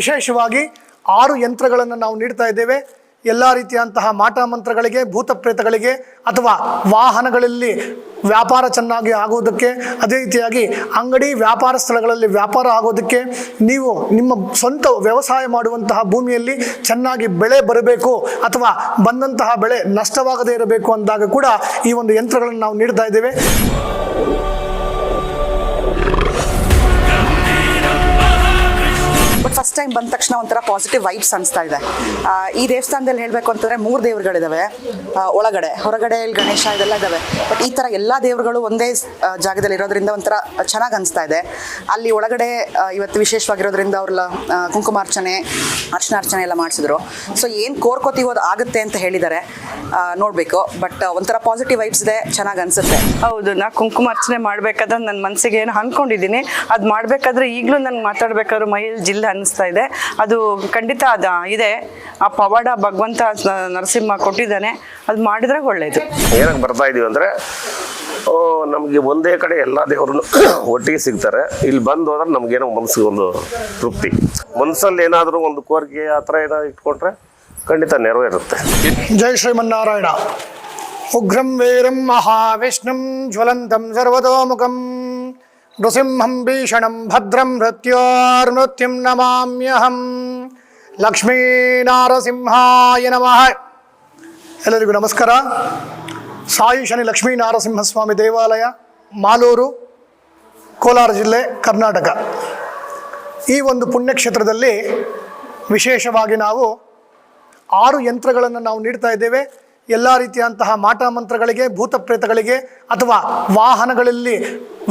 ವಿಶೇಷವಾಗಿ ಆರು ಯಂತ್ರಗಳನ್ನು ನಾವು ನೀಡ್ತಾ ಇದ್ದೇವೆ. ಎಲ್ಲ ರೀತಿಯಂತಹ ಮಾಟ ಮಂತ್ರಗಳಿಗೆ ಭೂತ ಪ್ರೇತಗಳಿಗೆ ಅಥವಾ ವಾಹನಗಳಲ್ಲಿ ವ್ಯಾಪಾರ ಚೆನ್ನಾಗಿ ಆಗೋದಕ್ಕೆ ಅದೇ ರೀತಿಯಾಗಿ ಅಂಗಡಿ ವ್ಯಾಪಾರ ಸ್ಥಳಗಳಲ್ಲಿ ವ್ಯಾಪಾರ ಆಗೋದಕ್ಕೆ ನೀವು ನಿಮ್ಮ ಸ್ವಂತ ವ್ಯವಸಾಯ ಮಾಡುವಂತಹ ಭೂಮಿಯಲ್ಲಿ ಚೆನ್ನಾಗಿ ಬೆಳೆ ಬರಬೇಕು ಅಥವಾ ಬಂದಂತಹ ಬೆಳೆ ನಷ್ಟವಾಗದೇ ಇರಬೇಕು ಅಂದಾಗ ಕೂಡ ಈ ಒಂದು ಯಂತ್ರಗಳನ್ನು ನಾವು ನೀಡ್ತಾ ಇದ್ದೇವೆ. ಟೈಮ್ ಬಂದ ತಕ್ಷಣ ಒಂಥರ ಪಾಸಿಟಿವ್ ವೈಬ್ಸ್ ಅನಿಸ್ತಾ ಇದೆ. ಈ ದೇವಸ್ಥಾನದಲ್ಲಿ ಹೇಳಬೇಕು ಅಂತಂದರೆ ಮೂರು ದೇವರುಗಳಿದ್ದಾವೆ ಒಳಗಡೆ, ಹೊರಗಡೆ ಇಲ್ಲಿ ಗಣೇಶ ಇದೆಲ್ಲ ಇದ್ದಾವೆ ಬಟ್ ಈ ಥರ ಎಲ್ಲ ದೇವರುಗಳು ಒಂದೇ ಜಾಗದಲ್ಲಿ ಇರೋದ್ರಿಂದ ಒಂಥರ ಚೆನ್ನಾಗಿ ಅನಿಸ್ತಾ ಇದೆ. ಅಲ್ಲಿ ಒಳಗಡೆ ಇವತ್ತು ವಿಶೇಷವಾಗಿರೋದ್ರಿಂದ ಅವ್ರ ಕುಂಕುಮಾರ್ಚನೆ, ಅರ್ಚನಾರ್ಚನೆ ಎಲ್ಲ ಮಾಡಿಸಿದ್ರು. ಸೊ ಏನು ಕೋರ್ಕೋತೀವೋ ಅದು ಆಗುತ್ತೆ ಅಂತ ಹೇಳಿದ್ದಾರೆ ನೋಡಬೇಕು. ಬಟ್ ಒಂಥರ ಪಾಸಿಟಿವ್ ವೈಬ್ಸ್ ಇದೆ, ಚೆನ್ನಾಗಿ ಅನಿಸುತ್ತೆ. ಹೌದು, ನಾ ಕುಂಕುಮಾರ್ಚನೆ ಮಾಡಬೇಕಾದ್ರೆ ನನ್ನ ಮನಸ್ಸಿಗೆ ಏನು ಅನ್ಕೊಂಡಿದ್ದೀನಿ ಅದು ಮಾಡಬೇಕಾದ್ರೆ ಈಗಲೂ ನನಗೆ ಮಾತಾಡಬೇಕಾದ್ರೂ ಮೈಯಲ್ಲಿ ಜಿಲ್ಲೆ ಅನ್ನಿಸ್ತಾ ಇದೆ. ಅದು ಖಂಡಿತ ಅದ ಇದೆ. ಆ ಪವಾಡ ಭಗವಂತ ನ- ನರಸಿಂಹ ಕೊಟ್ಟಿದ್ದಾನೆ. ಅದು ಮಾಡಿದ್ರೆ ಒಳ್ಳೇದು. ಏನಕ್ಕೆ ಬರ್ತಾ ಇದೀವಿ ಅಂದರೆ ನಮಗೆ ಒಂದೇ ಕಡೆ ಎಲ್ಲ ದೇವರನ್ನು ಒಟ್ಟಿಗೆ ಸಿಗ್ತಾರೆ. ಇಲ್ಲಿ ಬಂದು ಹೋದ್ರೆ ನಮಗೇನೋ ಮನಸ್ಸಿಗೆ ಒಂದು ತೃಪ್ತಿ. ಮನಸ್ಸಲ್ಲಿ ಏನಾದರೂ ಒಂದು ಕೋರಿಕೆ ಆ ಥರ ಏನಾದ್ರು ಇಟ್ಕೊಂಡ್ರೆ ಖಂಡಿತ ನೆರವೇರುತ್ತೆ. ಜೈ ಶ್ರೀಮನ್ನಾರಾಯಣ. ಉಗ್ರಂ ವೀರಂ ಮಹಾವಿಷ್ಣುಂ ಜ್ವಲಂತಂ ಸರ್ವತೋಮುಖಂ. ನೃಸಿಂಹಂ ಭೀಷಣಂ ಭದ್ರಂ ಮೃತ್ಯೋರ್ಮೃತ್ಯುಂ ನಮಾಮ್ಯಹಂ ಲಕ್ಷ್ಮೀನಾರಸಿಂಹಾಯ ನಮಃ ಎಲ್ಲರಿಗೂ ನಮಸ್ಕಾರ. ಸಾಯಿ ಶನಿ ಲಕ್ಷ್ಮೀನಾರಸಿಂಹಸ್ವಾಮಿ ದೇವಾಲಯ, ಮಾಲೂರು, ಕೋಲಾರ ಜಿಲ್ಲೆ, ಕರ್ನಾಟಕ. ಈ ಒಂದು ಪುಣ್ಯಕ್ಷೇತ್ರದಲ್ಲಿ ವಿಶೇಷವಾಗಿ ನಾವು ಆರು ಯಂತ್ರಗಳನ್ನು ನಾವು ನೀಡ್ತಾ ಇದ್ದೇವೆ. ಎಲ್ಲ ರೀತಿಯಂತಹ ಮಾಟ ಮಂತ್ರಗಳಿಗೆ, ಭೂತ ಪ್ರೇತಗಳಿಗೆ ಅಥವಾ ವಾಹನಗಳಲ್ಲಿ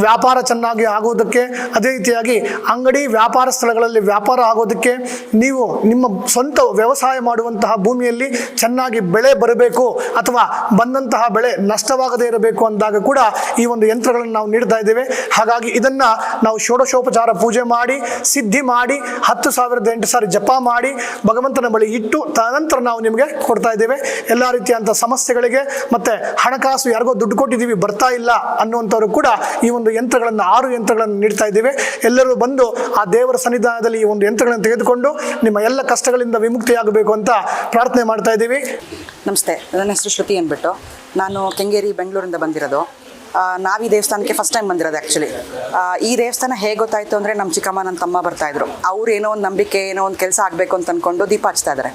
ವ್ಯಾಪಾರ ಚೆನ್ನಾಗಿ ಆಗೋದಕ್ಕೆ, ಅದೇ ರೀತಿಯಾಗಿ ಅಂಗಡಿ ವ್ಯಾಪಾರ ಸ್ಥಳಗಳಲ್ಲಿ ವ್ಯಾಪಾರ ಆಗೋದಕ್ಕೆ ನೀವು ನಿಮ್ಮ ಸ್ವಂತ ವ್ಯವಸಾಯ ಮಾಡುವಂತಹ ಭೂಮಿಯಲ್ಲಿ ಚೆನ್ನಾಗಿ ಬೆಳೆ ಬರಬೇಕು ಅಥವಾ ಬಂದಂತಹ ಬೆಳೆ ನಷ್ಟವಾಗದೇ ಇರಬೇಕು ಅಂದಾಗ ಕೂಡ ಈ ಒಂದು ಯಂತ್ರಗಳನ್ನು ನಾವು ನೀಡ್ತಾ ಇದ್ದೇವೆ. ಹಾಗಾಗಿ ಇದನ್ನು ನಾವು ಷೋಡಶೋಪಚಾರ ಪೂಜೆ ಮಾಡಿ, ಸಿದ್ಧಿ ಮಾಡಿ, ಹತ್ತು ಸಾವಿರದ ಎಂಟು ಸಾರಿ ಜಪ ಮಾಡಿ, ಭಗವಂತನ ಬಳಿ ಇಟ್ಟು ತದನಂತರ ನಾವು ನಿಮಗೆ ಕೊಡ್ತಾ ಇದ್ದೇವೆ. ಎಲ್ಲ ರೀತಿಯಂಥ ಸಮಸ್ಯೆಗಳಿಗೆ ಮತ್ತು ಹಣಕಾಸು ಯಾರಿಗೋ ದುಡ್ಡು ಕೊಟ್ಟಿದ್ದೀವಿ ಬರ್ತಾ ಇಲ್ಲ ಅನ್ನುವಂಥವ್ರು ಕೂಡ ಈ ಒಂದು ಯಂತ್ರಗಳನ್ನು, ಆರು ಯಂತ್ರಗಳನ್ನು ನೀಡ್ತಾ ಇದ್ದೇವೆ. ಎಲ್ಲರೂ ಬಂದು ಆ ದೇವರ ಸನ್ನಿಧಾನದಲ್ಲಿ ಈ ಒಂದು ಯಂತ್ರಗಳನ್ನು ತೆಗೆದುಕೊಂಡು ನಿಮ್ಮ ಎಲ್ಲ ಕಷ್ಟಗಳಿಂದ ವಿಮುಕ್ತಿಯಾಗಬೇಕು ಅಂತ ಪ್ರಾರ್ಥನೆ ಮಾಡ್ತಾ ಇದ್ದೀವಿ. ನಮಸ್ತೆ. ನನ್ನ ಹೆಸರು ಶ್ರುತಿ ಅಂದ್ಬಿಟ್ಟು. ನಾನು ಕೆಂಗೇರಿ, ಬೆಂಗಳೂರಿಂದ ಬಂದಿರೋದು. ನಾವು ಈ ದೇವಸ್ಥಾನಕ್ಕೆ ಫಸ್ಟ್ ಟೈಮ್ ಬಂದಿರೋದು ಆ್ಯಕ್ಚುಲಿ ಈ ದೇವಸ್ಥಾನ ಹೇಗೆ ಗೊತ್ತಾಯಿತು ಅಂದರೆ ನಮ್ಮ ಚಿಕ್ಕಮ್ಮ, ನನ್ನ ತಮ್ಮ ಬರ್ತಾಯಿದ್ರು ಅವ್ರು ಏನೋ ಒಂದು ನಂಬಿಕೆ, ಏನೋ ಒಂದು ಕೆಲಸ ಆಗಬೇಕು ಅಂತ ಅಂದ್ಕೊಂಡು ದೀಪ ಹಚ್ತಾ ಇದ್ದಾರೆ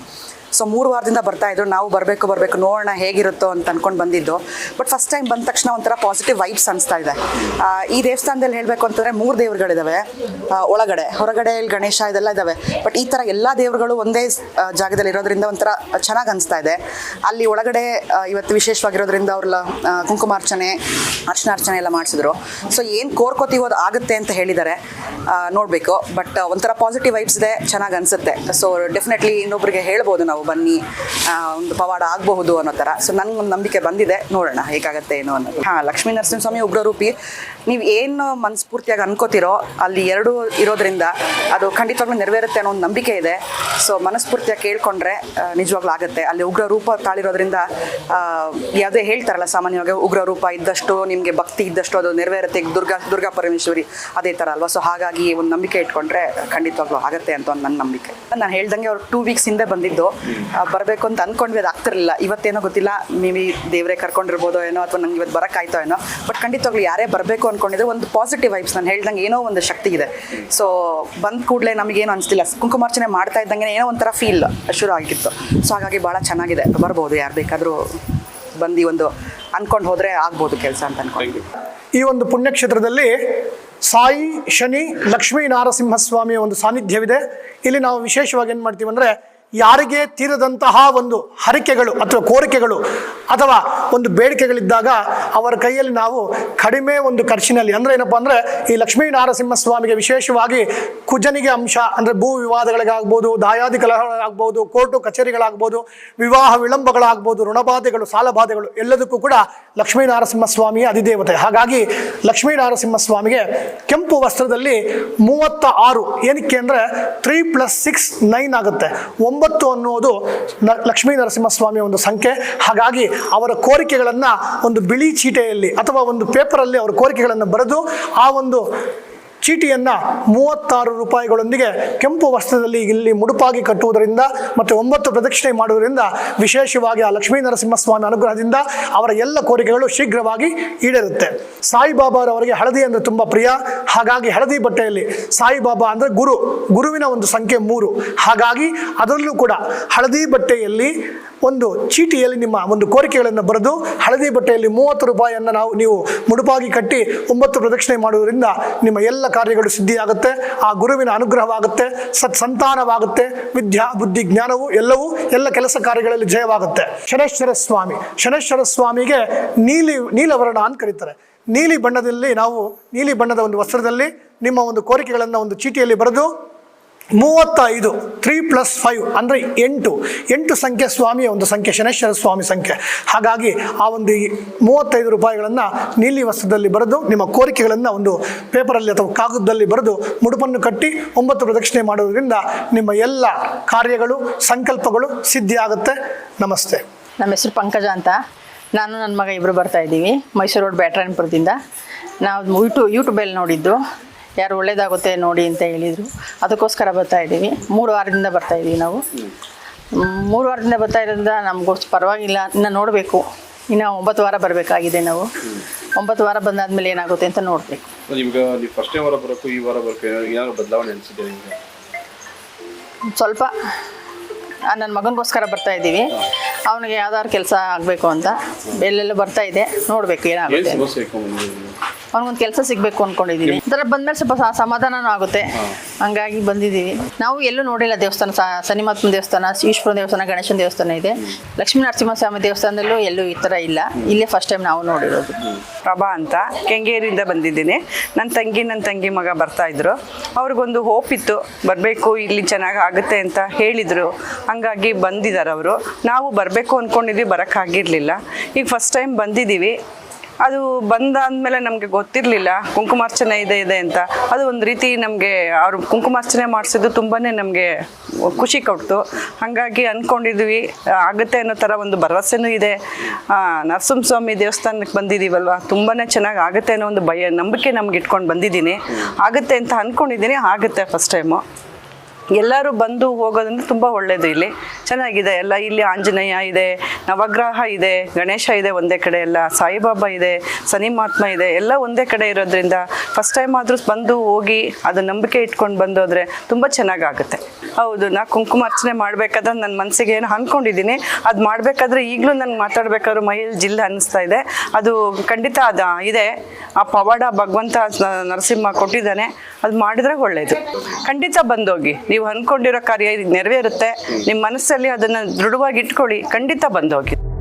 ಸೊ ಮೂರು ವಾರದಿಂದ ಬರ್ತಾ ಇದ್ರು. ನಾವು ಬರಬೇಕು ಬರಬೇಕು, ನೋಡೋಣ ಹೇಗಿರುತ್ತೋ ಅಂತ ಅನ್ಕೊಂಡು ಬಂದಿದ್ದು. ಬಟ್ ಫಸ್ಟ್ ಟೈಮ್ ಬಂದ ತಕ್ಷಣ ಒಂಥರ ಪಾಸಿಟಿವ್ ವೈಬ್ಸ್ ಅನಿಸ್ತಾ ಇದೆ. ಈ ದೇವಸ್ಥಾನದಲ್ಲಿ ಹೇಳಬೇಕು ಅಂತಂದರೆ ಮೂರು ದೇವರುಗಳಿದ್ದಾವೆ ಒಳಗಡೆ, ಹೊರಗಡೆ ಇಲ್ಲಿ ಗಣೇಶ ಇದೆಲ್ಲ ಇದ್ದಾವೆ ಬಟ್ ಈ ಥರ ಎಲ್ಲ ದೇವರುಗಳು ಒಂದೇ ಜಾಗದಲ್ಲಿ ಇರೋದ್ರಿಂದ ಒಂಥರ ಚೆನ್ನಾಗಿ ಅನಿಸ್ತಾ ಇದೆ. ಅಲ್ಲಿ ಒಳಗಡೆ ಇವತ್ತು ವಿಶೇಷವಾಗಿರೋದ್ರಿಂದ ಅವ್ರ ಕುಂಕುಮಾರ್ಚನೆ, ಅರ್ಚನಾರ್ಚನೆ ಎಲ್ಲ ಮಾಡಿಸಿದ್ರು. ಸೊ ಏನು ಕೋರ್ಕೋತೀವೋ ಅದು ಆಗುತ್ತೆ ಅಂತ ಹೇಳಿದ್ದಾರೆ. ನೋಡಬೇಕು. ಬಟ್ ಒಂಥರ ಪಾಸಿಟಿವ್ ವೈಬ್ಸ್ ಇದೆ, ಚೆನ್ನಾಗಿ ಅನಿಸುತ್ತೆ. ಸೊ ಡೆಫಿನೆಟ್ಲಿ ಇನ್ನೊಬ್ಬರಿಗೆ ಹೇಳ್ಬೋದು ನಾವು. ಬನ್ನಿ ಒಂದು ಪವಾಡ ಆಗಬಹುದು ಅನ್ನೋ ಥರ ಸೊ ಒಂದು ನಂಬಿಕೆ ಬಂದಿದೆ. ನೋಡೋಣ ಹೇಗಾಗತ್ತೆ ಏನು ಅನ್ನೋದು. ಹಾಂ, ಲಕ್ಷ್ಮೀ ನರಸಿಂಹಸ್ವಾಮಿ ಉಗ್ರರೂಪಿ. ನೀವು ಏನು ಮನಸ್ಫೂರ್ತಿಯಾಗಿ ಅನ್ಕೋತಿರೋ, ಅಲ್ಲಿ ಎರಡು ಇರೋದ್ರಿಂದ ಅದು ಖಂಡಿತವಾಗ್ಲೂ ನೆರವೇರುತ್ತೆ ಅನ್ನೋ ಒಂದು ನಂಬಿಕೆ ಇದೆ. ಸೊ ಮನಸ್ಫೂರ್ತಿಯಾಗಿ ಕೇಳ್ಕೊಂಡ್ರೆ ನಿಜವಾಗ್ಲೂ ಆಗುತ್ತೆ. ಅಲ್ಲಿ ಉಗ್ರ ರೂಪ ತಾಳಿರೋದ್ರಿಂದ ಯಾವುದೇ ಹೇಳ್ತಾರಲ್ಲ ಸಾಮಾನ್ಯವಾಗಿ ಉಗ್ರ ರೂಪ ಇದ್ದಷ್ಟು, ನಿಮಗೆ ಭಕ್ತಿ ಇದ್ದಷ್ಟು ಅದು ನೆರವೇರುತ್ತೆ. ದುರ್ಗಾ ದುರ್ಗಾ ಪರಮೇಶ್ವರಿ ಅದೇ ಥರ ಅಲ್ವಾ? ಸೊ ಹಾಗಾಗಿ ಒಂದು ನಂಬಿಕೆ ಇಟ್ಕೊಂಡ್ರೆ ಖಂಡಿತವಾಗ್ಲೂ ಆಗುತ್ತೆ ಅಂತ ಒಂದು ನನ್ನ ನಂಬಿಕೆ. ನಾನು ಹೇಳ್ದಂಗೆ ಅವ್ರು ಟೂ ವೀಕ್ಸ್ ಹಿಂದೆ ಬಂದಿದ್ದು. ಬರಬೇಕು ಅಂತ ಅನ್ಕೊಂಡ್ವಿ, ಅದು ಆಗ್ತಿರ್ಲಿಲ್ಲ. ಇವತ್ತೇನೋ ಗೊತ್ತಿಲ್ಲ ಮೇ ಬಿ ದೇವರೇ ಕರ್ಕೊಂಡಿರ್ಬೋದೋ ಏನೋ, ಅಥವಾ ನಂಗೆ ಇವತ್ತು ಬರೋಕ್ಕಾಯ್ತೋ ಏನೋ. ಬಟ್ ಖಂಡಿತವಾಗ್ಲೂ ಯಾರೇ ಬರಬೇಕು ಅನ್ಕೊಂಡಿದ್ರೆ ಒಂದು ಪಾಸಿಟಿವ್ ವೈಬ್ಸ್ ನಾನು ಹೇಳ್ದಂಗೆ ಏನೋ ಒಂದು ಶಕ್ತಿ ಇದೆ. ಸೊ ಬಂದ ಕೂಡಲೇ ನಮಗೇನು ಅನಿಸ್ತಿಲ್ಲ. ಕುಂಕುಮಾರ್ಚನೆ ಮಾಡ್ತಾ ಇದ್ದಂಗೆ ಏನೋ ಒಂಥರ ಫೀಲ್ ಶುರು ಆಗಿತ್ತು. ಸೊ ಹಾಗಾಗಿ ಭಾಳ ಚೆನ್ನಾಗಿದೆ. ಬರ್ಬೋದು, ಯಾರು ಬೇಕಾದರೂ ಬಂದು ಒಂದು ಅನ್ಕೊಂಡು ಹೋದರೆ ಆಗ್ಬೋದು ಕೆಲಸ ಅಂತ ಅನ್ಕೊಂಡು. ಈ ಒಂದು ಪುಣ್ಯಕ್ಷೇತ್ರದಲ್ಲಿ ಸಾಯಿ, ಶನಿ, ಲಕ್ಷ್ಮೀ ನಾರಸಿಂಹಸ್ವಾಮಿಯ ಒಂದು ಸಾನ್ನಿಧ್ಯವಿದೆ. ಇಲ್ಲಿ ನಾವು ವಿಶೇಷವಾಗಿ ಏನು ಮಾಡ್ತೀವಿ ಅಂದರೆ ಯಾರಿಗೆ ತೀರದಂತಹ ಒಂದು ಹರಿಕೆಗಳು ಅಥವಾ ಕೋರಿಕೆಗಳು ಅಥವಾ ಒಂದು ಬೇಡಿಕೆಗಳಿದ್ದಾಗ ಅವರ ಕೈಯಲ್ಲಿ ನಾವು ಕಡಿಮೆ ಒಂದು ಖರ್ಚಿನಲ್ಲಿ ಅಂದರೆ ಏನಪ್ಪ ಅಂದರೆ ಈ ಲಕ್ಷ್ಮೀ ನಾರಸಿಂಹಸ್ವಾಮಿಗೆ ವಿಶೇಷವಾಗಿ ಕುಜನಿಗೆ ಅಂಶ ಅಂದರೆ ಭೂ ವಿವಾದಗಳಿಗಾಗ್ಬೋದು ದಾಯಾದಿ ಕಲಹಗಳಾಗ್ಬೋದು ಕೋರ್ಟು ಕಚೇರಿಗಳಾಗ್ಬೋದು, ವಿವಾಹ ವಿಳಂಬಗಳಾಗ್ಬೋದು, ಋಣಬಾಧೆಗಳು, ಸಾಲಬಾಧೆಗಳು ಎಲ್ಲದಕ್ಕೂ ಕೂಡ ಲಕ್ಷ್ಮೀ ನರಸಿಂಹಸ್ವಾಮಿಯ ಅಧಿದೇವತೆ. ಹಾಗಾಗಿ ಲಕ್ಷ್ಮೀ ನರಸಿಂಹಸ್ವಾಮಿಗೆ ಕೆಂಪು ವಸ್ತ್ರದಲ್ಲಿ ಮೂವತ್ತ ಆರು ಏನಕ್ಕೆ ಅಂದರೆ ತ್ರೀ ಪ್ಲಸ್ ಸಿಕ್ಸ್ ನೈನ್ ಆಗುತ್ತೆ. ಒಂಬತ್ತು ಅನ್ನುವುದು ನ, ಲಕ್ಷ್ಮೀ ನರಸಿಂಹಸ್ವಾಮಿಯ ಒಂದು ಸಂಖ್ಯೆ. ಹಾಗಾಗಿ ಅವರ ಕೋರಿಕೆಗಳನ್ನು ಒಂದು ಬಿಳಿ ಚೀಟೆಯಲ್ಲಿ ಅಥವಾ ಒಂದು ಪೇಪರಲ್ಲಿ ಅವರ ಕೋರಿಕೆಗಳನ್ನು ಬರೆದು ಆ ಒಂದು ಚೀಟಿಯನ್ನು ಮೂವತ್ತಾರು ರೂಪಾಯಿಗಳೊಂದಿಗೆ ಕೆಂಪು ವಸ್ತ್ರದಲ್ಲಿ ಇಲ್ಲಿ ಮುಡುಪಾಗಿ ಕಟ್ಟುವುದರಿಂದ ಮತ್ತು ಒಂಬತ್ತು ಪ್ರದಕ್ಷಿಣೆ ಮಾಡುವುದರಿಂದ ವಿಶೇಷವಾಗಿ ಆ ಲಕ್ಷ್ಮೀ ನರಸಿಂಹಸ್ವಾಮಿ ಅನುಗ್ರಹದಿಂದ ಅವರ ಎಲ್ಲ ಕೋರಿಕೆಗಳು ಶೀಘ್ರವಾಗಿ ಈಡೇರುತ್ತೆ. ಸಾಯಿಬಾಬಾರವರಿಗೆ ಹಳದಿ ಅಂದರೆ ತುಂಬ ಪ್ರಿಯ. ಹಾಗಾಗಿ ಹಳದಿ ಬಟ್ಟೆಯಲ್ಲಿ ಸಾಯಿಬಾಬಾ ಅಂದರೆ ಗುರು, ಗುರುವಿನ ಒಂದು ಸಂಖ್ಯೆ ಮೂರು. ಹಾಗಾಗಿ ಅದರಲ್ಲೂ ಕೂಡ ಹಳದಿ ಬಟ್ಟೆಯಲ್ಲಿ ಒಂದು ಚೀಟಿಯಲ್ಲಿ ನಿಮ್ಮ ಒಂದು ಕೋರಿಕೆಗಳನ್ನು ಬರೆದು ಹಳದಿ ಬಟ್ಟೆಯಲ್ಲಿ ಮೂವತ್ತು ರೂಪಾಯಿಯನ್ನು ನಾವು ನೀವು ಮುಡುಪಾಗಿ ಕಟ್ಟಿ ಒಂಬತ್ತು ಪ್ರದಕ್ಷಿಣೆ ಮಾಡುವುದರಿಂದ ನಿಮ್ಮ ಎಲ್ಲ ಕಾರ್ಯಗಳು ಸಿದ್ಧಿಯಾಗುತ್ತೆ. ಆ ಗುರುವಿನ ಅನುಗ್ರಹವಾಗುತ್ತೆ. ಸತ್ ಸಂತಾನವಾಗುತ್ತೆ ವಿದ್ಯಾ, ಬುದ್ಧಿ, ಜ್ಞಾನವು ಎಲ್ಲವೂ ಎಲ್ಲ ಕೆಲಸ ಕಾರ್ಯಗಳಲ್ಲಿ ಜಯವಾಗುತ್ತೆ. ಶನೇಶ್ವರ ಸ್ವಾಮಿ. ಶನೇಶ್ವರ ಸ್ವಾಮಿಗೆ ನೀಲಿ, ನೀಲವರ್ಣ ಅಂತ ಕರೀತಾರೆ. ನೀಲಿ ಬಣ್ಣದಲ್ಲಿ ನಾವು, ನೀಲಿ ಬಣ್ಣದ ಒಂದು ವಸ್ತ್ರದಲ್ಲಿ ನಿಮ್ಮ ಒಂದು ಕೋರಿಕೆಗಳನ್ನು ಒಂದು ಚೀಟಿಯಲ್ಲಿ ಬರೆದು ಮೂವತ್ತ ಐದು ತ್ರೀ ಪ್ಲಸ್ ಫೈವ್ ಅಂದರೆ ಎಂಟು. ಎಂಟು ಸಂಖ್ಯೆ ಸ್ವಾಮಿಯ ಒಂದು ಸಂಖ್ಯೆ, ಶನೇಶ್ವರ ಸ್ವಾಮಿ ಸಂಖ್ಯೆ. ಹಾಗಾಗಿ ಆ ಒಂದು ಮೂವತ್ತೈದು ರೂಪಾಯಿಗಳನ್ನು ನೀಲಿ ವಸ್ತ್ರದಲ್ಲಿ ಬರೆದು, ನಿಮ್ಮ ಕೋರಿಕೆಗಳನ್ನು ಒಂದು ಪೇಪರಲ್ಲಿ ಅಥವಾ ಕಾಗದದಲ್ಲಿ ಬರೆದು, ಮುಡುಪನ್ನು ಕಟ್ಟಿ, ಒಂಬತ್ತು ಪ್ರದಕ್ಷಿಣೆ ಮಾಡುವುದರಿಂದ ನಿಮ್ಮ ಎಲ್ಲ ಕಾರ್ಯಗಳು, ಸಂಕಲ್ಪಗಳು ಸಿದ್ಧಿಯಾಗುತ್ತೆ. ನಮಸ್ತೆ. ನಮ್ಮ ಹೆಸರು ಪಂಕಜ ಅಂತ. ನಾನು ನನ್ನ ಮಗ ಇಬ್ಬರು ಬರ್ತಾ ಇದ್ದೀವಿ. ಮೈಸೂರು ರೋಡ್ ಬ್ಯಾಟ್ರಾಯನ್ಪುರದಿಂದ. ನಾವು ಯೂಟ್ಯೂಬ್ ಯೂಟ್ಯೂಬಲ್ಲಿ ನೋಡಿದ್ದು. ಯಾರು ಒಳ್ಳೇದಾಗುತ್ತೆ ನೋಡಿ ಅಂತ ಹೇಳಿದರು. ಅದಕ್ಕೋಸ್ಕರ ಬರ್ತಾ ಇದ್ದೀವಿ. ಮೂರು ವಾರದಿಂದ ಬರ್ತಾ ಇದ್ದೀವಿ ನಾವು. ಮೂರು ವಾರದಿಂದ ಬರ್ತಾ ಇರೋದ್ರಿಂದ ನಮಗೂ ಪರವಾಗಿಲ್ಲ. ಇನ್ನು ನೋಡಬೇಕು. ಇನ್ನು ಒಂಬತ್ತು ವಾರ ಬರಬೇಕಾಗಿದೆ ನಾವು. ಒಂಬತ್ತು ವಾರ ಬಂದಾದ್ಮೇಲೆ ಏನಾಗುತ್ತೆ ಅಂತ ನೋಡಬೇಕು. ನಿಮ್ಗೆ ನೀವು ಫಸ್ಟ್ ಟೈಮ್ ವಾರ ಬರೋಕ್ಕೂ ಈ ವಾರ ಬರೋಕ್ಕೂ ಏನಾದ್ರು ಬದಲಾವಣೆ ಅನಿಸಿದೆ ನಿಮಗೆ? ಸ್ವಲ್ಪ ನನ್ನ ಮಗನಿಗೋಸ್ಕರ ಬರ್ತಾ ಇದ್ದೀವಿ. ಅವನಿಗೆ ಯಾವ್ದಾದ್ರು ಕೆಲಸ ಆಗಬೇಕು ಅಂತ. ಎಲ್ಲೆಲ್ಲ ಬರ್ತಾ ಇದೆ. ನೋಡಬೇಕು ಏನು ಏನಾಗುತ್ತೆ ಅವ್ನಿಗೊಂದು ಕೆಲಸ ಸಿಗಬೇಕು ಅಂದ್ಕೊಂಡಿದ್ದೀವಿ ಈ ಥರ ಬಂದಮೇಲೆ ಸ್ವಲ್ಪ ಸ- ಸಮಾಧಾನನೂ ಆಗುತ್ತೆ. ಹಂಗಾಗಿ ಬಂದಿದ್ದೀವಿ ನಾವು ಎಲ್ಲೂ ನೋಡಿಲ್ಲ ದೇವಸ್ಥಾನ ಸ- ಶನಿಮಹಾತ್ಮ ದೇವಸ್ಥಾನ ಈಶ್ವರ ದೇವಸ್ಥಾನ ಗಣೇಶನ ದೇವಸ್ಥಾನ ಇದೆ. ಲಕ್ಷ್ಮೀ ನರಸಿಂಹಸ್ವಾಮಿ ದೇವಸ್ಥಾನದಲ್ಲೂ ಎಲ್ಲೂ ಈ ಥರ ಇಲ್ಲ. ಇಲ್ಲೇ ಫಸ್ಟ್ ಟೈಮ್ ನಾವು ನೋಡಿರೋದು. ಪ್ರಭಾ ಅಂತ ಕೆಂಗೇರಿಯಿಂದ ಬಂದಿದ್ದೀನಿ. ನನ್ನ ತಂಗಿ ನನ್ನ ತಂಗಿ ಮಗ ಬರ್ತಾ ಇದ್ರು. ಅವ್ರಿಗೊಂದು ಹೋಪ್ ಇತ್ತು. ಬರಬೇಕು ಇಲ್ಲಿ ಚೆನ್ನಾಗಿ ಆಗುತ್ತೆ ಅಂತ ಹೇಳಿದರು. ಹಂಗಾಗಿ ಬಂದಿದ್ದಾರೆ ಅವರು. ನಾವು ಬರಬೇಕು ಅಂದ್ಕೊಂಡಿದ್ವಿ ಬರೋಕ್ಕಾಗಿರಲಿಲ್ಲ ಈಗ ಫಸ್ಟ್ ಟೈಮ್ ಬಂದಿದ್ದೀವಿ ಅದು ಬಂದಾದ್ಮೇಲೆ ನಮಗೆ ಗೊತ್ತಿರಲಿಲ್ಲ, ಕುಂಕುಮಾರ್ಚನೆ ಇದೆ ಇದೆ ಅಂತ. ಅದು ಒಂದು ರೀತಿ ನಮಗೆ ಅವರು ಕುಂಕುಮಾರ್ಚನೆ ಮಾಡಿಸಿದ್ದು ತುಂಬಾ ನಮಗೆ ಖುಷಿ ಕೊಡ್ತು. ಹಾಗಾಗಿ ಅಂದ್ಕೊಂಡಿದ್ವಿ ಆಗುತ್ತೆ ಅನ್ನೋ ಥರ ಒಂದು ಭರವಸೆನೂ ಇದೆ. ನರಸಿಂಹಸ್ವಾಮಿ ದೇವಸ್ಥಾನಕ್ಕೆ ಬಂದಿದ್ದೀವಲ್ವ ತುಂಬಾ ಚೆನ್ನಾಗಿ ಆಗುತ್ತೆ ಅನ್ನೋ ಒಂದು ಭಯ, ನಂಬಿಕೆ ನಮ್ಗೆ ಇಟ್ಕೊಂಡು ಬಂದಿದ್ದೀನಿ. ಆಗುತ್ತೆ ಅಂತ ಅಂದ್ಕೊಂಡಿದ್ದೀನಿ ಆಗುತ್ತೆ ಫಸ್ಟ್ ಟೈಮು ಎಲ್ಲರೂ ಬಂದು ಹೋಗೋದಂದ್ರೆ ತುಂಬ ಒಳ್ಳೆಯದು ಇಲ್ಲಿ. ಚೆನ್ನಾಗಿದೆ ಎಲ್ಲ. ಇಲ್ಲಿ ಆಂಜನೇಯ ಇದೆ, ನವಗ್ರಹ ಇದೆ, ಗಣೇಶ ಇದೆ ಒಂದೇ ಕಡೆ ಎಲ್ಲ, ಸಾಯಿಬಾಬಾ ಇದೆ ಶನಿಮಹಾತ್ಮ ಇದೆ, ಎಲ್ಲ ಒಂದೇ ಕಡೆ ಇರೋದ್ರಿಂದ ಫಸ್ಟ್ ಟೈಮ್ ಆದರೂ ಬಂದು ಹೋಗಿ ಅದು ನಂಬಿಕೆ ಇಟ್ಕೊಂಡು ಬಂದೋದ್ರೆ ತುಂಬ ಚೆನ್ನಾಗಾಗುತ್ತೆ. ಹೌದು, ನಾ ಕುಂಕುಮಾರ್ಚನೆ ಮಾಡಬೇಕಾದ್ರೆ ನನ್ನ ಮನಸ್ಸಿಗೆ ಏನು ಅಂದ್ಕೊಂಡಿದ್ದೀನಿ ಅದು ಮಾಡಬೇಕಾದ್ರೆ ಈಗಲೂ ನನಗೆ ಮಾತಾಡ್ಬೇಕಾದ್ರು ಮೈಯಲ್ಲಿ ಜಿಲ್ಲೆ ಅನ್ನಿಸ್ತಾ ಇದೆ. ಅದು ಖಂಡಿತ ಅದು, ಇದೆ. ಆ ಪವಾಡ ಭಗವಂತ ನರಸಿಂಹ ಕೊಟ್ಟಿದ್ದಾನೆ. ಅದು ಮಾಡಿದ್ರೆ ಒಳ್ಳೆಯದು ಖಂಡಿತ ಬಂದೋಗಿ. ನೀವು ಅಂದ್ಕೊಂಡಿರೋ ಕಾರ್ಯ ನೆರವೇರುತ್ತೆ. ನಿಮ್ಮ ಮನಸ್ಸಲ್ಲಿ ಅದನ್ನು ದೃಢವಾಗಿ ಇಟ್ಕೊಳ್ಳಿ. ಖಂಡಿತ ಬಂದೋಗಿ.